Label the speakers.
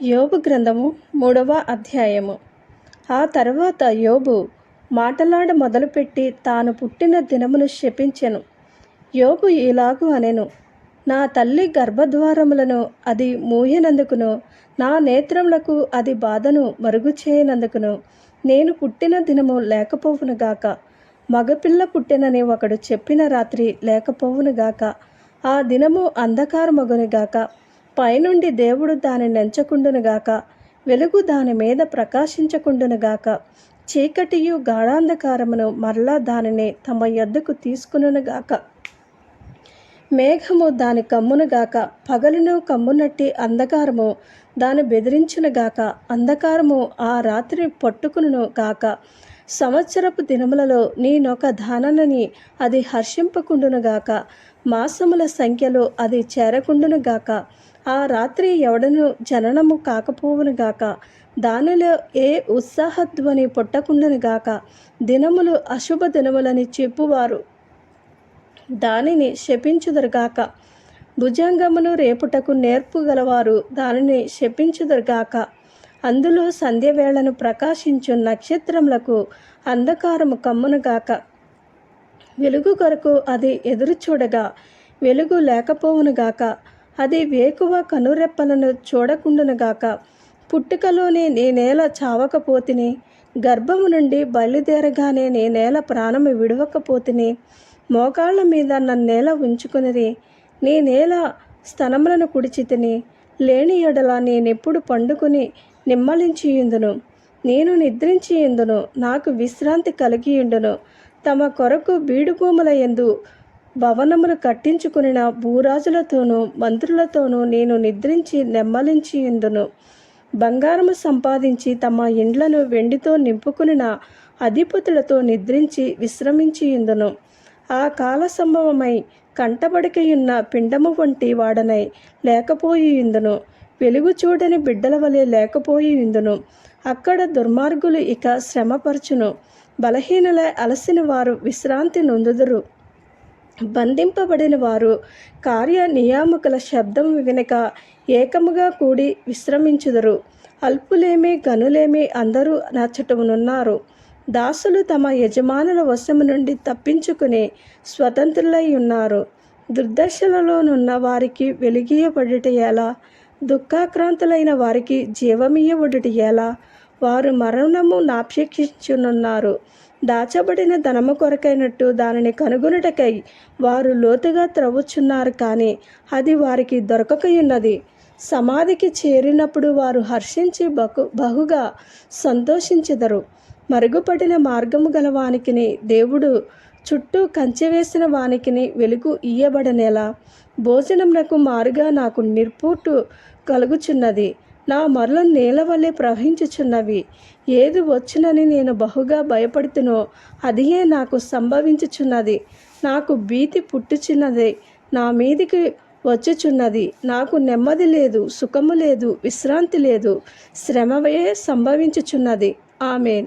Speaker 1: యోబు గ్రంథము మూడవ అధ్యాయము. ఆ తర్వాత యోబు మాటలాడ మొదలుపెట్టి తాను పుట్టిన దినమును శపించెను. యోబు ఇలాగు అనెను నా తల్లి గర్భద్వారములను అది మూయనందుకును నా నేత్రములకు అది బాధను మరుగు చేయనందుకును నేను పుట్టిన దినము లేకపోవునుగాక మగపిల్ల పుట్టినని ఒకడు చెప్పిన రాత్రి లేకపోవునుగాక ఆ దినము అంధకారమగునుగాక పైనుండి దేవుడు దాని నెంచకుండునుగాక వెలుగు దాని మీద ప్రకాశించకుండునుగాక చీకటియు గాఢాంధకారమును మరలా దానిని తమ యొద్దకు తీసుకునుగాక మేఘము దాని కమ్మునుగాక పగలును కమ్మునట్టి అంధకారము దాని బెదిరించునుగాక అంధకారము ఆ రాత్రి పట్టుకును గాక. సంవత్సరపు దినములలో నేనొక ధాననని అది హర్షింపకుండునుగాక మాసముల సంఖ్యలో అది చేరకుండునుగాక ఆ రాత్రి ఎవడను జననము కాకపోవునుగాక దానిలో ఏ ఉత్సాహధ్వని పుట్టకుండునుగాక దినములు అశుభ దినములని చెప్పువారు. దానిని శపించుదరుగాక భుజంగమును రేపుటకు నేర్పు గలవారు దానిని శపించుదరుగాక అందులో సంధ్యవేళను ప్రకాశించు నక్షత్రములకు అంధకారము కమ్మునుగాక వెలుగు కొరకు అది ఎదురు చూడగా వెలుగు లేకపోవునుగాక అది వేకువ కనురెప్పలను చూడకుండునుగాక పుట్టుకలోనే నేనేల చావకపోతిని. గర్భము నుండి బయలుదేరగానే నేనేల ప్రాణము విడవకపోతిని. మోకాళ్ళ మీద నన్నేల ఉంచుకునిరి. నేనేల స్తనములను కుడిచితిని. లేని ఎడల నేనెప్పుడు పండుకుని నిమ్మలించియుందును. నేను నిద్రించియుందును. నాకు విశ్రాంతి కలిగియుండును. తమ కొరకు బీడుభూముల ఎందు భవనములు కట్టించుకునిన భూరాజులతోనూ మంత్రులతోనూ నేను నిద్రించి నెమ్మలించి ఎందును? బంగారము సంపాదించి తమ ఇండ్లను వెండితో నింపుకునిన అధిపతులతో నిద్రించి విశ్రమించి ఎందును? ఆ కాల సంభవమై కంటబడికయున్న పిండము వంటి వాడనై లేకపోయి ఇందును వెలుగు చూడని బిడ్డల వలె లేకపోయి ఇందును అక్కడ దుర్మార్గులు ఇక శ్రమపరచును. బలహీనలై అలసిన వారు విశ్రాంతి నొందుదురు. బంధింపబడిన వారు కార్య నియామకుల శబ్దం వినక ఏకముగా కూడి విశ్రమించుదరు. అల్పులేమి గనులేమి అందరూ నచ్చటమునున్నారు దాసులు తమ యజమానుల వశము నుండి తప్పించుకుని స్వతంత్రులై ఉన్నారు. దుర్దశలలోనున్న వారికి వెలిగియబడుట ఎలా? దుఃఖాక్రాంతులైన వారికి జీవమియ్యబడుట ఎలా? వారు మరణము నాపేక్షించునున్నారు దాచబడిన ధనము కొరకైనట్టు దానిని కనుగొనుటకై వారు లోతుగా త్రవ్వుచున్నారు కానీ అది వారికి దొరకకయున్నది. సమాధికి చేరినప్పుడు వారు హర్షించి బహు బహుగా సంతోషించెదరు. మరుగుపడిన మార్గము గల వానికిని దేవుడు చుట్టూ కంచె వేసిన వానికిని వెలుగు ఇయ్యబడనేలా భోజనమునకు మారుగా నాకు నిర్పూటు కలుగుచున్నది. నా మరల నేల వల్లే ప్రవహించుచున్నవి. ఏది వచ్చునని నేను బహుగా భయపడుతునో అదియే నాకు సంభవించుచున్నది. నాకు భీతి పుట్టుచున్నది. నా మీదికి వచ్చుచున్నది. నాకు నెమ్మది లేదు సుఖము లేదు విశ్రాంతి లేదు. శ్రమవే సంభవించుచున్నది. ఆమెన్.